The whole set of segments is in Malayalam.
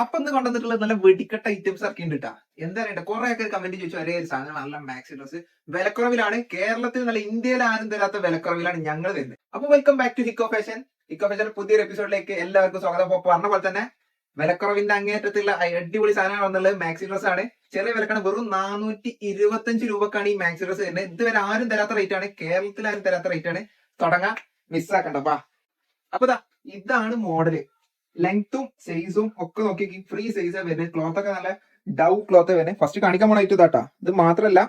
അപ്പൊ ഇന്ന് കൊണ്ടുവന്നിട്ടുള്ളത് നല്ല വെടിക്കെട്ട ഐറ്റംസ് ഒക്കെ ഉണ്ട് കേട്ടാ എന്താ കുറെ ഒക്കെ കമന്റ് ചോദിച്ചു. ഒരേ സാധനം നല്ല മാക്സി ഡ്രസ് വിലക്കുറവിലാണ്. കേരളത്തിൽ നല്ല ഇന്ത്യയിൽ ആരും തരാത്ത വിലക്കുറവിലാണ് ഞങ്ങൾ തരുന്നത്. അപ്പൊ welcome back to Hicko fashion Hicko fashion പുതിയൊരു എപ്പിസോഡിലേക്ക് എല്ലാവർക്കും സ്വാഗതം. അപ്പൊ പറഞ്ഞ പോലെ തന്നെ വിലക്കുറവിന്റെ അങ്ങേറ്റത്തുള്ള അടിപൊളി സാധനമാണ് വന്നുള്ളത് മാക്സി ഡ്രസ് ആണ്. ചെറിയ വിലക്കാണ് വെറും നാനൂറ്റി ഇരുപത്തഞ്ച് രൂപക്കാണ് ഈ മാക്സി ഡ്രസ് വരുന്നത് ഇതുവരെ ആരും തരാത്ത റേറ്റ് ആണ്. കേരളത്തിൽ ആരും തരാത്ത റേറ്റ് ആണ്. തുടങ്ങാം. മിസ്സാക്കണ്ടപ്പാ അപ്പൊ ഇതാണ് മോഡൽ ലെങ്ത്തും സൈസും ഒക്കെ നോക്കി ഫ്രീ സൈസ് വരുന്നത്. ക്ലോത്ത് ഒക്കെ നല്ല ഡൗ ക്ലോത്ത് വരുന്നത്. ഫസ്റ്റ് കാണിക്കാൻ പോണ ഐറ്റം ഇതാട്ടാ. ഇത് മാത്രല്ല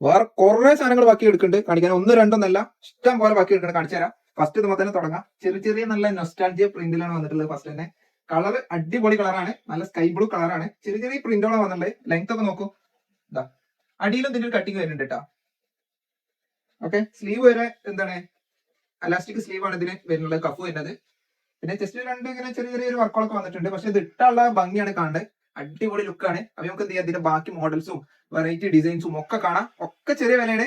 വേറെ കുറെ സാധനങ്ങൾ ബാക്കി എടുക്കുന്നുണ്ട്. കാണിക്കാൻ ഒന്ന് രണ്ടൊന്നല്ല ഇഷ്ടം പോലെ ബാക്കി എടുക്കുന്നുണ്ട്. കാണിച്ചു തരാം. ഫസ്റ്റ് ഇത് തന്നെ തുടങ്ങാം. ചെറിയ ചെറിയ നല്ല നൊസ്റ്റാൾജിയ പ്രിന്റിലാണ് വന്നിട്ടുള്ളത് ഫസ്റ്റ് തന്നെ. കളർ അടിപൊളി കളറാണ് നല്ല സ്കൈ ബ്ലൂ കളറാണ് ചെറിയ ചെറിയ പ്രിന്റുകളാണ് വന്നിട്ടുള്ളത്. ലെങ്ത് ഒക്കെ നോക്കൂ. അടിയിലും ഇതിന്റെ കട്ടിങ് വരുന്നുണ്ട് കേട്ടോ ഓക്കെ സ്ലീവ് വരെ എന്താണ്? അലാസ്റ്റിക് സ്ലീവ് ആണ് ഇതിന് വരുന്നത്. കഫ് വരുന്നത്. പിന്നെ ജസ്റ്റ് രണ്ട് ഇങ്ങനെ ചെറിയ ചെറിയൊരു വർക്കുകളൊക്കെ വന്നിട്ടുണ്ട്. പക്ഷെ ഇത് ഇട്ടുള്ള ഭംഗിയാണ് കാണേണ്ടത് അടിപൊളി ലുക്കാണ് അപ്പൊ നമുക്ക് എന്ത് ചെയ്യാം? ഇതിന്റെ ബാക്കി മോഡൽസും വെറൈറ്റി ഡിസൈൻസും ഒക്കെ കാണാം. ഒക്കെ ചെറിയ വിലയാണ്.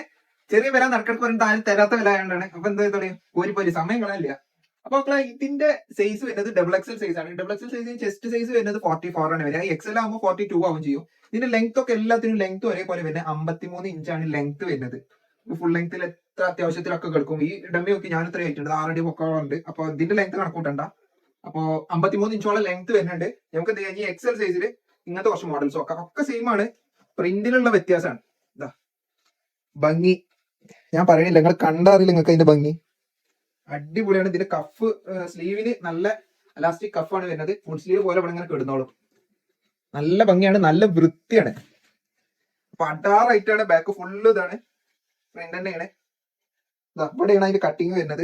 ചെറിയ വില നടക്കിടക്ക് പറഞ്ഞിട്ട് ആരും തരാത്ത വില ആയതുകൊണ്ടാണ്. അപ്പൊ എന്താ പറയുക ഒരു പോലെ സമയം കളയില്ല. അപ്പൊ ഇതിന്റെ സൈസ് വരുന്നത് ഡബിൾ എക്സൽ സൈസ് ആണ്. Double XL size chest size വരുന്നത് ഫോർട്ടി ഫോർ ആണ് വരിക. എക്സൽ ആകുമ്പോൾ ഫോർട്ടി ടു ആവും ചെയ്യും. ഇതിന്റെ ലെങ്ത് ഒക്കെ എല്ലാത്തിനും ലെങ്ത് ഒരേപോലെ വരുന്നത് അമ്പത്തിമൂന്ന് ഇഞ്ചാണ് ലെങ്ത് വരുന്നത്. ഫുൾ ലെങ്ത്തിൽ എത്ര അത്യാവശ്യത്തിലൊക്കെ കിടക്കും ഈ ഡമ്മി നോക്കി ഞാൻ ഇത്ര ആയിട്ടുണ്ട് ആറടി പൊക്കമുണ്ട് അപ്പൊ ഇതിന്റെ ലെങ്ത് കണക്കൂട്ടണ്ട അപ്പോ അമ്പത്തിമൂന്ന് ഇഞ്ചോളം ലെങ്ത് വരുന്നുണ്ട്. നമുക്ക് ഈ എക്സൽ സൈസിൽ ഇങ്ങനത്തെ കുറച്ച് മോഡൽസ് ഒക്കെ ഒക്കെ സെയിം ആണ്. പ്രിന്റിലുള്ള വ്യത്യാസമാണ് ഇതാ ഭംഗി. ഞാൻ പറയണില്ല. നിങ്ങൾ കണ്ടറിയില്ല നിങ്ങൾക്ക് അതിന്റെ ഭംഗി. അടിപൊളിയാണ്. ഇതിന്റെ കഫ് സ്ലീവിന് നല്ല അലാസ്റ്റിക് കഫാണ് വരുന്നത്. ഫുൾ സ്ലീവ് പോലെ ഇങ്ങനെ കിടന്നോളും. നല്ല ഭംഗിയാണ്. നല്ല വൃത്തിയാണ്. അപ്പൊ അടാറായിട്ടാണ് ബാക്ക് ഫുള്ള് ഇതാണ്. ഫ്രണ്ട് തന്നെയാണ്. ഇവിടെയാണ് അതിന്റെ കട്ടിങ് വരുന്നത്.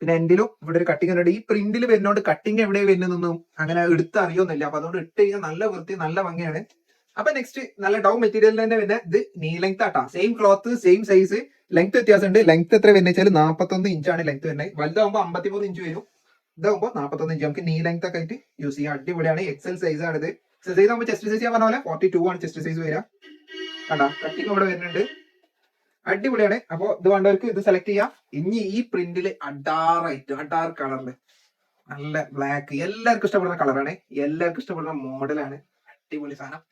പിന്നെ എൻഡിലും ഇവിടെ ഒരു കട്ടിങ് ഉണ്ട്. ഈ പ്രിന്റിൽ വരുന്നോണ്ട് കട്ടിങ് എവിടെ വരുന്നതെന്നും അങ്ങനെ എടുത്ത് അറിയൊന്നുമില്ല. അപ്പൊ അതുകൊണ്ട് ഇട്ട് കഴിഞ്ഞാൽ നല്ല വൃത്തി നല്ല ഭംഗിയാണ്. അപ്പൊ നെക്സ്റ്റ് നല്ല ഡൗ മെറ്റീരിയൽ തന്നെ വരുന്ന ഇത് നീ ലെങ്ത് ആട്ടാ. Same cloth same size length വ്യത്യാസമുണ്ട്. ലെങ്ത് എത്ര വരുന്നത് വെച്ചാൽ നാപ്പത്തൊന്ന് ഇഞ്ചാണ് ലെങ്ത് വരുന്നത്. വലുതാകുമ്പോൾ അമ്പത്തിമൂന്ന് ഇഞ്ച് വരും. ഇതാകുമ്പോൾ നാപ്പത്തൊന്ന് ഇഞ്ച് നമുക്ക് നീ ലെങ്ത് ഒക്കെ ആയിട്ട് യൂസ് ചെയ്യാം. അടിപൊളിയാണ്. എക്സൽ സൈസ് ആണ് ഇത് സൈസ് ആകുമ്പോൾ ചെസ്റ്റ് സൈസ് ഞാൻ പറഞ്ഞ പോലെ ഫോർട്ടി ടു ആണ് ചെസ്റ്റ് സൈസ് വരിക. കണ്ടാ കട്ടിങ് ഇവിടെ വരുന്നുണ്ട്. അടിപൊളിയാണ്. അപ്പൊ ഇത് വേണ്ടവർക്ക് ഇത് സെലക്ട് ചെയ്യാം. ഇനി ഈ പ്രിന്റിൽ അഡാറായിട്ട് അഡാർ കളറിൽ നല്ല ബ്ലാക്ക് എല്ലാവർക്കും ഇഷ്ടപ്പെടുന്ന കളറാണ് എല്ലാവർക്കും ഇഷ്ടപ്പെടുന്ന മോഡലാണ് അടിപൊളി സാധനം.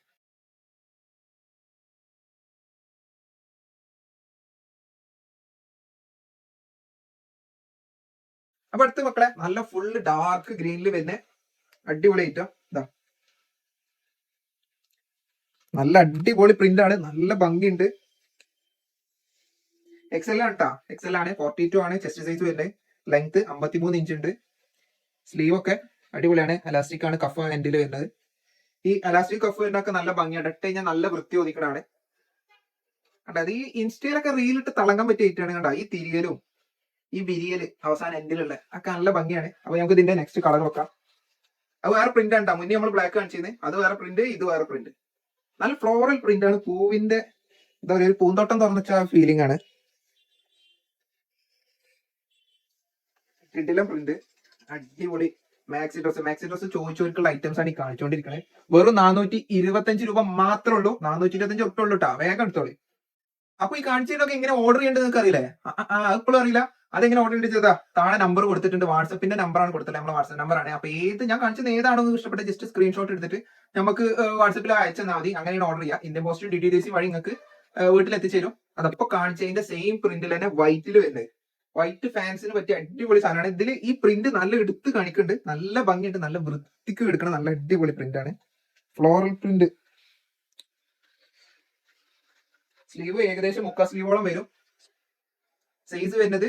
അപ്പൊ അടുത്ത മക്കളെ നല്ല ഫുള്ള് ഡാർക്ക് ഗ്രീനിൽ വരുന്ന അടിപൊളി ഐറ്റം ഇതാ നല്ല അടിപൊളി പ്രിന്റ് ആണ്. നല്ല ഭംഗിയുണ്ട്. എക്സൽ ആണ് കേട്ടോ എക്സൽ ആണ്. ഫോർട്ടി ടു ആണ്. ചെസ്റ്റ് സൈസ് വരുന്നത്. ലെങ്ത് അമ്പത്തിമൂന്ന് ഇഞ്ച് ഉണ്ട്. സ്ലീവ് ഒക്കെ അടിപൊളിയാണ്. അലാസ്റ്റിക് ആണ്. കഫ് എൻഡിൽ വരുന്നത്. ഈ അലാസ്റ്റിക് കഫ് വരുന്നൊക്കെ നല്ല ഭംഗിയാണ് ഇട്ട് കഴിഞ്ഞാൽ നല്ല വൃത്തി ഒതുക്കണാണ് കണ്ടത് അത് ഈ ഇൻസ്റ്റയിലൊക്കെ റീലിട്ട് തിളങ്ങാൻ പറ്റിയ ഐറ്റാണ് കണ്ടോ? ഈ തിരിയലും ഈ ബിരിയൽ അവസാനം എൻഡിലുള്ള ഒക്കെ നല്ല ഭംഗിയാണ്. അപ്പൊ നമുക്ക് ഇതിന്റെ നെക്സ്റ്റ് കളർ നോക്കാം. അത് വേറെ പ്രിന്റ് ആണ്. മുന്നേ നമ്മൾ ബ്ലാക്ക് കാണിച്ചിരുന്നത് അത് വേറെ പ്രിന്റ് ഇത് വേറെ പ്രിന്റ് നല്ല ഫ്ലോറൽ പ്രിന്റ് ആണ്. പൂവിന്റെ എന്താ പറയുക പൂന്തോട്ടം തുറന്നിച്ച ഫീലിംഗ് ആണ്. കിട്ടില്ല പ്രിന്റ് അടിപൊളി. മാക്സി ഡ്രസ് മാക്സി ഡ്രസ് ചോദിച്ചവർക്കുള്ള ഐറ്റംസ് ആണ് ഈ കാണിച്ചുകൊണ്ടിരിക്കുന്നത് വെറും നാനൂറ്റി ഇരുപത്തഞ്ച് രൂപ മാത്രമേ ഉള്ളൂ. നാനൂറ്റി ഇരുപത്തഞ്ച് ഒട്ടും ഉള്ളൂ കേട്ടോ വേഗം എടുത്തോളി. അപ്പൊ ഈ കാണിച്ചതൊക്കെ എങ്ങനെ ഓർഡർ ചെയ്യേണ്ടത് നിങ്ങൾക്ക് അറിയില്ലേ ഇപ്പോഴും അറിയില്ല. അതെങ്ങനെ ഓർഡർ ചെയ്യേണ്ടത് ചെയ്താ താഴെ നമ്പർ കൊടുത്തിട്ടുണ്ട്. വാട്സപ്പിന്റെ നമ്പറാണ് കൊടുത്തത് നമ്മുടെ വാട്സപ്പ് നമ്പറാണ് അപ്പൊ ഏത് ഞാൻ കാണിച്ചത് ഏതാണോ ഇഷ്ടപ്പെട്ട ജസ്റ്റ് സ്ക്രീൻഷോട്ട് എടുത്തിട്ട് നമുക്ക് വാട്സപ്പിൽ അയച്ചാൽ മതി. അങ്ങനെയാണ് ഓർഡർ ചെയ്യുക Indian post D D C വഴി നിങ്ങൾക്ക് വീട്ടിൽ എത്തിച്ചേരും അതപ്പോ കാണിച്ചതിന്റെ സെയിം പ്രിന്റിൽ തന്നെ വൈറ്റിൽ വരുന്നത്. വൈറ്റ് ഫാൻസിന് പറ്റിയ അടിപൊളി സാധനമാണ്. ഇതിൽ ഈ പ്രിന്റ് നല്ല എടുത്ത് കാണിക്കുന്നുണ്ട് നല്ല ഭംഗിയുണ്ട്. നല്ല വൃത്തിക്ക് എടുക്കണം നല്ല അടിപൊളി പ്രിന്റ് ആണ്. ഫ്ലോറൽ പ്രിന്റ് സ്ലീവ് ഏകദേശം മുക്കാ സ്ലീവോളം വരും. സൈസ് വരുന്നത്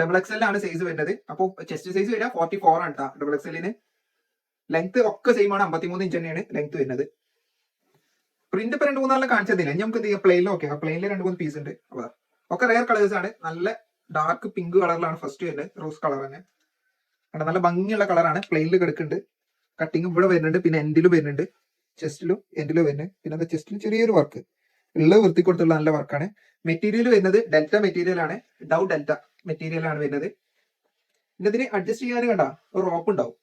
ഡബിൾ എക്സ് ആണ് സൈസ് വരുന്നത്. അപ്പോൾ ചെസ്റ്റ് സൈസ് വരിക ഫോർട്ടി ഫോർ ആണ് കേട്ടോ ഡബിൾ എക്സ് എല്ലിന് ലെങ്ത് ഒക്കെ സെയിം ആണ്. അമ്പത്തിമൂന്ന് ഇഞ്ച് തന്നെയാണ് ലെങ്ത് വരുന്നത്. പ്രിന്റ് ഇപ്പൊ രണ്ട് മൂന്നാലും കാണിച്ചതില്ല? നമുക്ക് പ്ലെയിനിൽ ഓക്കെ പ്ലെയിനിൽ രണ്ട് മൂന്ന് പീസ് ഉണ്ട്. അപ്പൊ ഒക്കെ റയർ കളേഴ്സ് ആണ്. നല്ല ഡാർക്ക് പിങ്ക് കളറിലാണ് ഫസ്റ്റ് വരുന്നത്. റോസ് കളർ തന്നെ. കണ്ട? നല്ല ഭംഗിയുള്ള കളറാണ് പ്ലെയിനിൽ കിടക്കുന്നുണ്ട്. കട്ടിങ് ഇവിടെ വരുന്നുണ്ട്. പിന്നെ എൻഡിലും വരുന്നുണ്ട്. ചെസ്റ്റിലും എൻഡിലും വരുന്നുണ്ട്. പിന്നെ അത് ചെസ്റ്റിൽ ചെറിയൊരു വർക്ക് ഉള്ള വൃത്തി കൊടുത്തുള്ള നല്ല വർക്കാണ് മെറ്റീരിയൽ വരുന്നത് ഡെൽറ്റ മെറ്റീരിയൽ ആണ്. ഡൗ ഡെൽറ്റ മെറ്റീരിയൽ ആണ് വരുന്നത്. പിന്നെ ഇതിന് അഡ്ജസ്റ്റ് ചെയ്യാൻ കണ്ട? ഒരു റോപ്പ് ഉണ്ടാവും.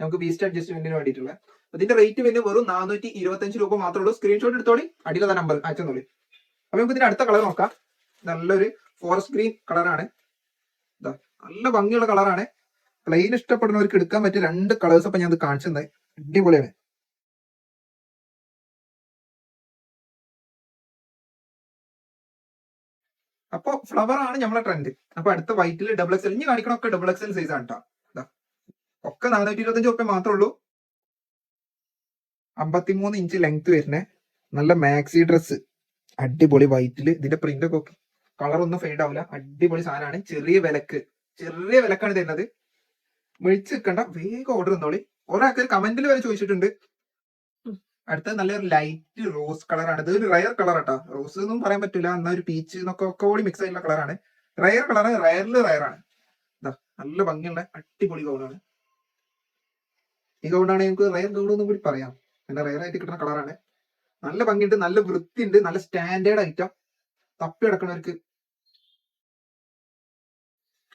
നമുക്ക് ബീസ്റ്റ് അഡ്ജസ്റ്റ്മെന്റിന് വേണ്ടിയിട്ടുള്ള. അതിന്റെ റേറ്റ് വരുന്നത് വെറും നാനൂറ്റി ഇരുപത്തഞ്ച് രൂപ മാത്രമേ ഉള്ളൂ. സ്ക്രീൻഷോട്ട് എടുത്തോളി. അടിയിലുള്ള നമ്പർ അയച്ചോളി അപ്പൊ നമുക്ക് ഇതിന്റെ അടുത്ത കളർ നോക്കാം. നല്ലൊരു ഫോറസ്റ്റ് ഗ്രീൻ കളറാണ് നല്ല ഭംഗിയുള്ള കളറാണ് പ്ലെയിൻ ഇഷ്ടപ്പെടുന്നവർക്ക് എടുക്കാൻ പറ്റിയ രണ്ട് കളേഴ്സ് അപ്പൊ ഞാൻ ഇത് കാണിച്ചത് അടിപൊളിയാണ്. അപ്പൊ ഫ്ലവർ ആണ് നമ്മളെ ട്രെൻഡ് അപ്പൊ അടുത്ത വൈറ്റിൽ ഡബിൾ എക്സൽ ഇനി കാണിക്കണൊക്കെ ഡബിൾ എക്സൽ സൈസ് ആണ് കേട്ടോ ഒക്കെ നാനൂറ്റി ഇരുപത്തഞ്ച് റുപ്യ മാത്രമേ ഉള്ളൂ. അമ്പത്തിമൂന്ന് ഇഞ്ച് ലെങ്ത് വരുന്നേ. നല്ല മാക്സി ഡ്രസ് അടിപൊളി വൈറ്റിൽ ഇതിന്റെ പ്രിന്റ് ഒക്കെ കളർ ഒന്നും ഫെയ്ഡ് ആവില്ല അടിപൊളി സാധനമാണ്. ചെറിയ വിലക്ക്. ചെറിയ വിലക്കാണ് തരുന്നത്. വിളിച്ച് നിൽക്കണ്ട. വേഗം ഓർഡർ തന്നോളി. ഒരാൾക്ക് കമന്റിൽ വരെ ചോദിച്ചിട്ടുണ്ട്. അടുത്ത നല്ലൊരു ലൈറ്റ് റോസ് കളറാണ് ഇത് ഒരു റയർ കളർ ആട്ടോ. റോസ് എന്നും പറയാൻ പറ്റില്ല എന്നാ ഒരു പീച്ച് എന്നൊക്കെ ഒക്കെ കൂടി മിക്സ് ആയിട്ടുള്ള കളറാണ് റയർ കളർ റയറിൽ റയറാണ് ഇതാ നല്ല ഭംഗിയുള്ള അടിപൊളി ഗൗണാണ് ഈ ഗൗണാണ് നമുക്ക് റയർ ഗൗൺ എന്നും കൂടി പറയാം. നല്ല റയർ ആയിട്ട് കിട്ടുന്ന കളറാണ് നല്ല ഭംഗിയുണ്ട്. നല്ല വൃത്തിയുണ്ട്. നല്ല സ്റ്റാൻഡേർഡ് ഐറ്റം തപ്പി കിടക്കണവർക്ക്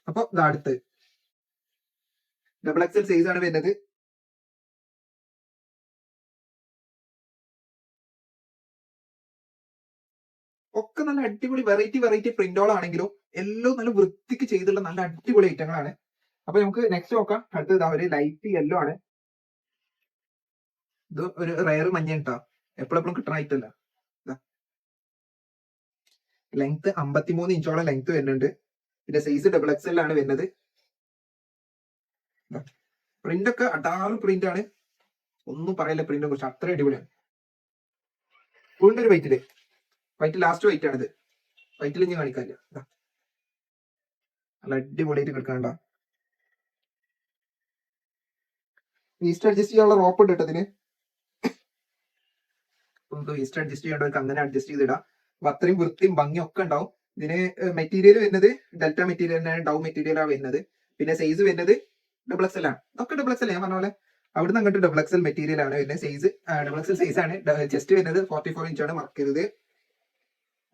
അപ്പൊ അടുത്ത്. ഡബിൾ എക്സൽ സൈസ് ആണ് വരുന്നത്. ഒക്കെ നല്ല അടിപൊളി വെറൈറ്റി വെറൈറ്റി പ്രിന്റുകളാണെങ്കിലും എല്ലാം നല്ല വൃത്തിക്ക് ചെയ്തുള്ള നല്ല അടിപൊളി ഐറ്റങ്ങളാണ് അപ്പൊ നമുക്ക് നെക്സ്റ്റ് നോക്കാം. അടുത്തത് ഒരു ലൈറ്റ് യെല്ലോ ആണ്. ഇത് ഒരു റയർ മഞ്ഞ കേട്ടോ എപ്പോഴെപ്പോഴും കിട്ടണ ഐറ്റം അല്ല. ലെങ്ത് അമ്പത്തിമൂന്ന് ഇഞ്ചോളം ലെങ്ത് വരുന്നുണ്ട്. പിന്നെ സൈസ് ഡബിൾ എക്സ് എൽ ആണ് വരുന്നത്. പ്രിന്റ് ഒക്കെ അടാറ് പ്രിന്റ് ആണ്. ഒന്നും പറയില്ല പ്രിന്റിനെ കുറിച്ച്. അത്ര അടിപൊളിയാണ്. വീണ്ടും ഒരു വൈറ്റിൽ വൈറ്റ് ലാസ്റ്റ് വൈറ്റ് ആണിത്. വൈറ്റിൽ ഞാൻ കാണിക്കാറില്ല. നല്ല അടിപൊളിയായിട്ട് കിടക്കണ്ട ഈസ്റ്റ് അഡ്ജസ്റ്റ് ചെയ്യാനുള്ള റോപ്പ് ഉണ്ട് കേട്ടോ ഇതിന്. നമുക്ക് ഈസ്റ്റ് അഡ്ജസ്റ്റ് ചെയ്യേണ്ടവർക്ക് അങ്ങനെ അഡ്ജസ്റ്റ് ചെയ്തിടാം അപ്പൊ അത്രയും വൃത്തിയും ഭംഗിയും ഒക്കെ ഉണ്ടാവും. ഇതിന് മെറ്റീരിയൽ വരുന്നത് ഡെൽറ്റ മെറ്റീരിയൽ തന്നെയാണ് ഡൗ മെറ്റീരിയൽ മെറ്റീരിയലാണ് വരുന്നത്. പിന്നെ സൈസ് വരുന്നത് ഡബിൾ എക്സൽ ആണ്. ഒക്കെ ഡബിൾ എക്സൽ ഞാൻ പറഞ്ഞ പോലെ അവിടുന്ന് അങ്ങോട്ട് ഡബിൾ എക്സൽ മെറ്റീരിയൽ ആണ് വരുന്നത്. സൈസ് ഡബിൾ എക്സൽ സൈസ് ആണ്. ജസ്റ്റ് വരുന്നത് ഫോർട്ടി ഫോർ ഇഞ്ച് ആണ് വർക്ക് ചെയ്തത്.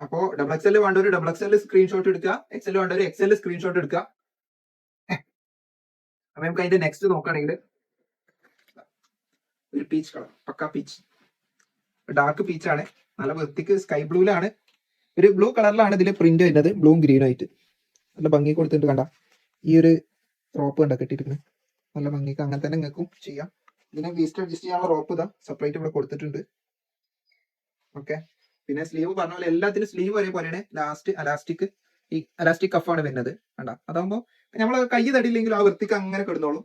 അപ്പോ ഡബിൾ എക്സൽ വേണ്ട ഒരു ഡബിൾ എക്സൽ സ്ക്രീൻഷോട്ട് എടുക്കുക. എക്സൽ വേണ്ട ഒരു എക്സൽ സ്ക്രീൻഷോട്ട് എടുക്കുക. അപ്പൊ നമുക്ക് അതിന്റെ നെക്സ്റ്റ് നോക്കുകയാണെങ്കിൽ ഒരു പീച്ച് കളർ. പക്ക പീച്ച് ഡാർക്ക് പീച്ച് ആണ്. നല്ല വൃത്തിക്ക് സ്കൈ ബ്ലൂലാണ് ഒരു ബ്ലൂ കളറിലാണ് ഇതിൽ പ്രിന്റ് വരുന്നത്. ബ്ലൂ ഗ്രീൻ ആയിട്ട്. നല്ല ഭംഗി കൊടുത്തിട്ട് കണ്ട. ഈ ഒരു റോപ്പ് കണ്ട കെട്ടിയിരിക്കുന്നത് നല്ല ഭംഗിക്ക് അങ്ങനെ തന്നെ നിങ്ങൾക്കും ചെയ്യാം. ഇതിനെ വേസ്റ്റ് അഡ്ജസ്റ്റ് ചെയ്യാനുള്ള റോപ്പ് ഇതാ. സെപ്പറേറ്റ് ഇവിടെ കൊടുത്തിട്ടുണ്ട്. ഓക്കെ പിന്നെ സ്ലീവ് പറഞ്ഞ പോലെ എല്ലാത്തിനും സ്ലീവ് ഒരേപോലെയാണ്. ലാസ്റ്റ് അലാസ്റ്റിക് ഈ അലാസ്റ്റിക് കഫാണ് വരുന്നത്. കണ്ട? അതാകുമ്പോൾ നമ്മൾ കൈ തടിയില്ലെങ്കിൽ ആ വൃത്തിക്ക് അങ്ങനെ കിടന്നോളും.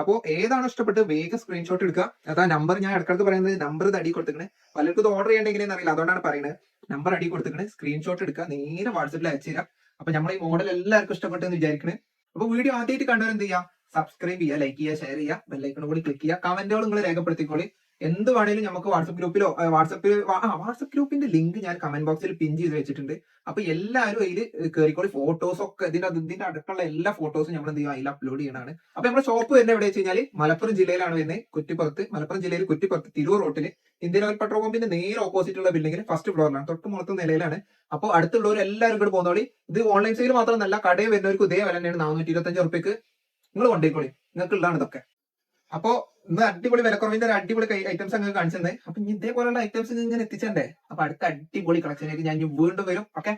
അപ്പോ ഏതാണ് ഇഷ്ടപ്പെട്ട് വേഗം സ്ക്രീൻഷോട്ട് എടുക്കുക. അതാ നമ്പർ ഞാൻ ഇടക്കിടക്ക് പറയുന്നത് നമ്പർ ഇത് അടി കൊടുത്തിക്കണേ. പലർക്കും ഇത് ഓർഡർ ചെയ്യേണ്ട എങ്ങനെയെന്ന് അറിയില്ല. അതുകൊണ്ടാണ് പറയുന്നത് നമ്പർ അടി കൊടുത്തിക്കണേ. സ്ക്രീൻഷോട്ട് എടുക്കുക. നേരെ വാട്സപ്പിൽ അയച്ചു തരാം അപ്പൊ നമ്മൾ ഈ മോഡൽ എല്ലാവർക്കും ഇഷ്ടപ്പെട്ടെന്ന് വിചാരിക്കണേ. അപ്പൊ വീഡിയോ ആദ്യമായിട്ട് കണ്ടവർ എന്ത് ചെയ്യുക സബ്സ്ക്രൈബ് ചെയ്യുക ലൈക്ക് ചെയ്യുക ഷെയർ ചെയ്യുക ബെല്ലൈക്കൺ കൂടി ക്ലിക്ക് ചെയ്യുക. കമന്റുകൾ നിങ്ങൾ രേഖപ്പെടുത്തിക്കോളി. എന്ത് വേണേലും നമുക്ക് വാട്സപ്പ് ഗ്രൂപ്പിലോ വാട്സപ്പിൽ വാട്സപ്പ് ഗ്രൂപ്പിന്റെ ലിങ്ക് ഞാൻ കമന്റ് ബോക്സിൽ പിൻ ചെയ്ത് വെച്ചിട്ടുണ്ട്. അപ്പൊ എല്ലാവരും അതിൽ കയറിക്കോളി ഫോട്ടോസ് ഒക്കെ ഇതിന്റെ ഇതിന്റെ അടുത്തുള്ള എല്ലാ ഫോട്ടോസും നമ്മൾ എന്ത് ചെയ്യും? അതിൽ അപ്ലോഡ് ചെയ്യണതാണ്. അപ്പൊ നമ്മുടെ ഷോപ്പ് വരുന്നത് എവിടെ വെച്ച് കഴിഞ്ഞാൽ മലപ്പുറം ജില്ലയിലാണ് വരുന്നത് കുറ്റിപ്പുറത്ത്. മലപ്പുറം ജില്ലയിൽ കുറ്റിപ്പുറത്ത് തിരൂർ റോട്ടിൽ ഇന്ത്യൻ ഓയിൽ പെട്രോൾ പമ്പിന്റെ നേരെ ഓപ്പോസിറ്റ് ഉള്ള ബിൽഡിംഗിൽ ഫസ്റ്റ് ഫ്ലോറിലാണ് തൊട്ട് മുളത്ത നിലയിലാണ്. അപ്പോൾ അടുത്തുള്ളവർ എല്ലാവരും കൂടെ പോകുന്നോളി ഇത് ഓൺലൈൻ സെയിൽ മാത്രമല്ല കടയിൽ വരുന്നവർക്ക് ഇതേ വില തന്നെയാണ് നാനൂറ്റി ഇരുപത്തഞ്ച് റുപ്യക്ക് നിങ്ങൾ കൊണ്ടേക്കോളി. നിങ്ങൾക്ക് ഉള്ളതാണ് ഇതൊക്കെ. അപ്പോ ഇന്ന് അടിപൊളി വിലക്കുറവിന്റെ ഒരു അടിപൊളി ഐറ്റംസ് അങ്ങ് കാണിച്ചതേ അപ്പൊ ഇനി ഇതേപോലെയുള്ള ഐറ്റംസ് ഇങ്ങനെ എത്തിച്ചേണ്ടേ അപ്പൊ അടുത്ത അടിപൊളി കളക്ഷനിലേക്ക് ഞാൻ വീണ്ടും വരും. ഓക്കെ